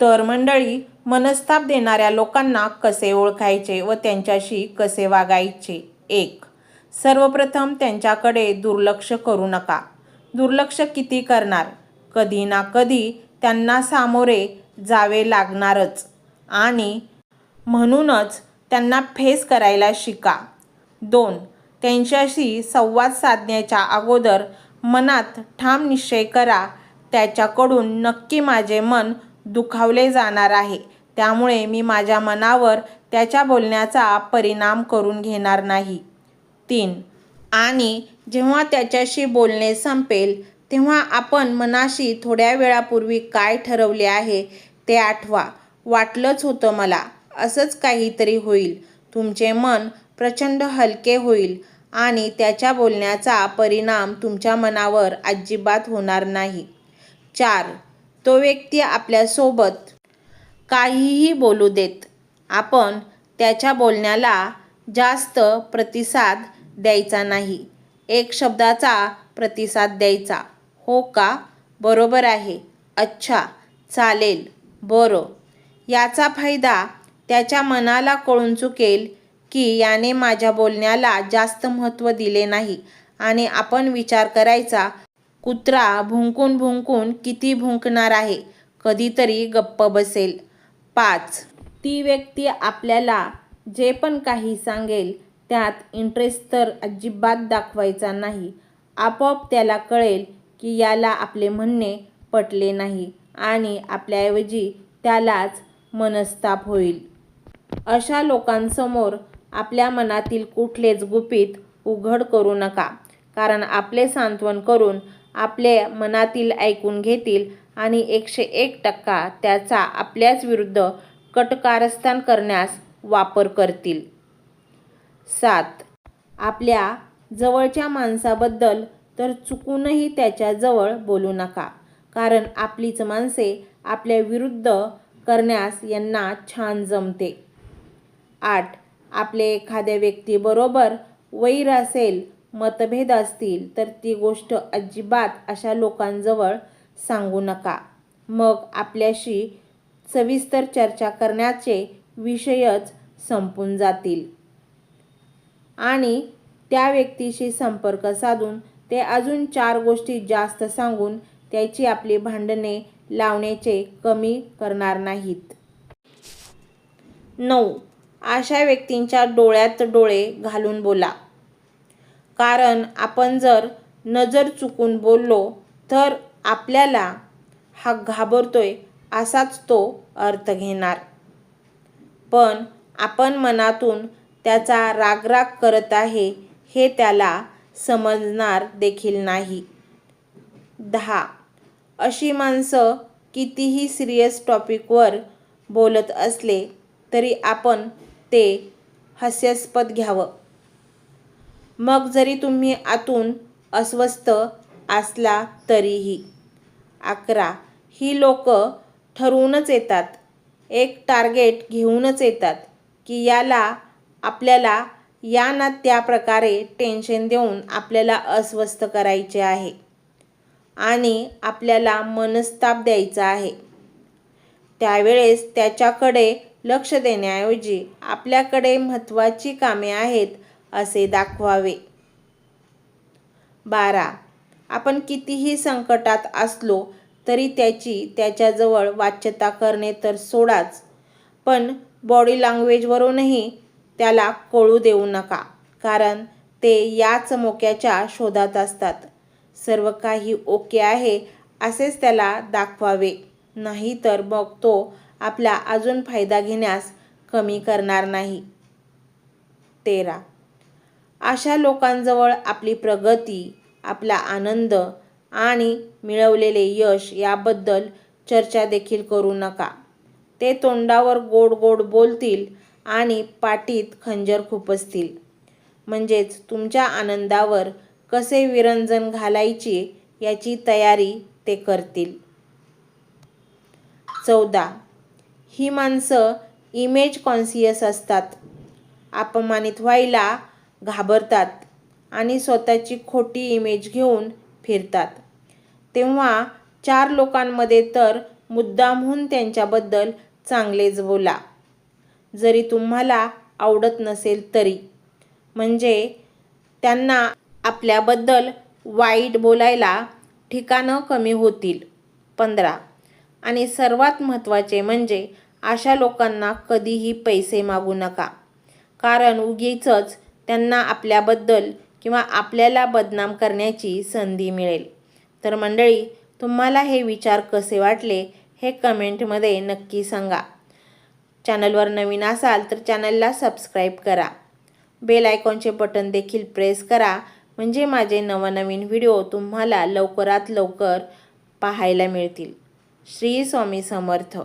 तर मंडळी मनस्ताप देणाऱ्या लोकांना कसे ओळखायचे व त्यांच्याशी कसे वागायचे? एक सर्वप्रथम त्यांच्याकडे दुर्लक्ष करू नका. दुर्लक्ष किती करणार? कधी ना कधी त्यांना सामोरे जावे लागणारच. आणि म्हणूनच त्यांना फेस करायला शिका. दोन त्यांच्याशी संवाद साधण्याच्या अगोदर मनात ठाम निश्चय करा. त्याच्याकडून नक्की माझे मन दुखावले जाणार आहे. त्यामुळे मी माझ्या मनावर त्याच्या बोलण्याचा परिणाम करून घेणार नाही. तीन. आणि जेव्हा त्याच्याशी बोलणे संपेल तेव्हा आपण मनाशी थोड्या वेळापूर्वी काय ठरवले आहे ते आठवा. वाटलंच होतं मला. असंच काहीतरी होईल. तुमचे मन प्रचंड हलके होईल आणि त्याच्या बोलण्याचा परिणाम तुमच्या मनावर अजिबात होणार नाही. चार. तो व्यक्ती आपल्यासोबत काहीही बोलू देत. आपण त्याच्या बोलण्याला जास्त प्रतिसाद द्यायचा नाही. एक शब्दाचा प्रतिसाद द्यायचा. हो का? बरोबर आहे. अच्छा चालेल. बरं. याचा फायदा त्याच्या मनाला कळून चुकेल की याने माझ्या बोलण्याला जास्त महत्त्व दिले नाही आणि आपण विचार करायचा कुत्रा भुंकून भुंकून किती भुंकणार आहे? कधीतरी गप्प बसेल. पाच. ती व्यक्ती आपल्याला जे पण काही सांगेल त्यात इंटरेस्ट तर अजिबात दाखवायचा नाही. आपोआप त्याला कळेल की याला आपले म्हणणे पटले नाही आणि आपल्याऐवजी त्यालाच मनस्ताप होईल. अशा लोकांसमोर आपल्या मनातील कुठलेच गुपित उघड करू नका कारण आपले सांत्वन करून आपले मनातील ऐकून घेतील आणि एकशे एक टक्का त्याचा आपल्याच विरुद्ध कटकारस्थान करण्यास वापर करतील. सात. आपल्या जवळच्या माणसाबद्दल तर चुकूनही त्याच्याजवळ बोलू नका कारण आपलीच माणसे आपल्या विरुद्ध करण्यास यांना छान जमते. आठ. आपले एखाद्या व्यक्तीबरोबर वैर असेल मतभेद असतील तर ती गोष्ट अजिबात अशा लोकांजवळ सांगू नका. मग आपल्याशी सविस्तर चर्चा करण्याचे विषयच संपून जातील. आणि त्या व्यक्तीशी संपर्क साधून ते अजून चार गोष्टी जास्त सांगून त्याची आपली भांडणे लावण्याचे कमी करणार नाहीत. नऊ. अशा व्यक्तींच्या डोळ्यात डोळे घालून बोला. कारण आपण जर नजर चुकून बोललो तर आपल्याला हा घाबरतोय असाच तो अर्थ घेणार. पण आपण मनातून त्याचा रागराग करत आहे हे त्याला समजणार देखील नाही. दहा. अशी माणसं कितीही सिरियस टॉपिकवर बोलत असले तरी आपण ते हास्यास्पद घ्यावं. मग जरी तुम्ही आतून अस्वस्थ असला तरीही. अकरा. ही लोक ठरवूनच येतात. एक टार्गेट घेऊनच येतात की याला आपल्याला या ना त्या प्रकारे टेन्शन देऊन आपल्याला अस्वस्थ करायचे आहे. आणि आपल्याला मनस्ताप द्यायचा आहे. त्यावेळेस त्याच्याकडे लक्ष देण्याऐवजी आपल्याकडे महत्त्वाची कामे आहेत असे दाखवावे. बारा. आपण कितीही संकटात असलो तरी त्याची त्याच्याजवळ वाच्यता करणे तर सोडाच पण बॉडी लँग्वेजवरूनही त्याला कळू देऊ नका कारण ते याच मोक्याच्या शोधात असतात. सर्व काही ओके आहे असेच त्याला दाखवावे नाही तर मग तो आपला अजून फायदा घेण्यास कमी करणार नाही. तेरा. अशा लोकांजवळ आपली प्रगती आपला आनंद आणि मिळवलेले यश याबद्दल चर्चा देखील करू नका. ते तोंडावर गोड गोड बोलतील आणि पाटीत खंजर खुपसतील. म्हणजेच तुमच्या आनंदावर कसे विरंजन घालायची याची तयारी ते करतील. चौदा. ही माणसं इमेज कॉन्सियस असतात. अपमानित व्हायला घाबरतात आणि स्वतःची खोटी इमेज घेऊन फिरतात. तेव्हा चार लोकांमध्ये तर मुद्दामहून त्यांच्याबद्दल चांगलेच बोला. जरी तुम्हाला आवडत नसेल तरी. म्हणजे त्यांना आपल्याबद्दल वाईट बोलायला ठिकाणं कमी होतील. पंधरा. आणि सर्वात महत्त्वाचे म्हणजे अशा लोकांना कधीही पैसे मागू नका. कारण उगीचच त्यांना आपल्याबद्दल किंवा आपल्याला बदनाम करण्याची संधी मिळेल. तर मंडळी तुम्हाला हे विचार कसे वाटले हे कमेंटमध्ये नक्की सांगा. चॅनलवर नवीन असाल तर चॅनलला सबस्क्राईब करा. बेल आयकॉनचे बटन देखील प्रेस करा. म्हणजे माझे नवनवीन व्हिडिओ तुम्हाला लवकरात लवकर पाहायला मिळतील. श्री स्वामी समर्थ.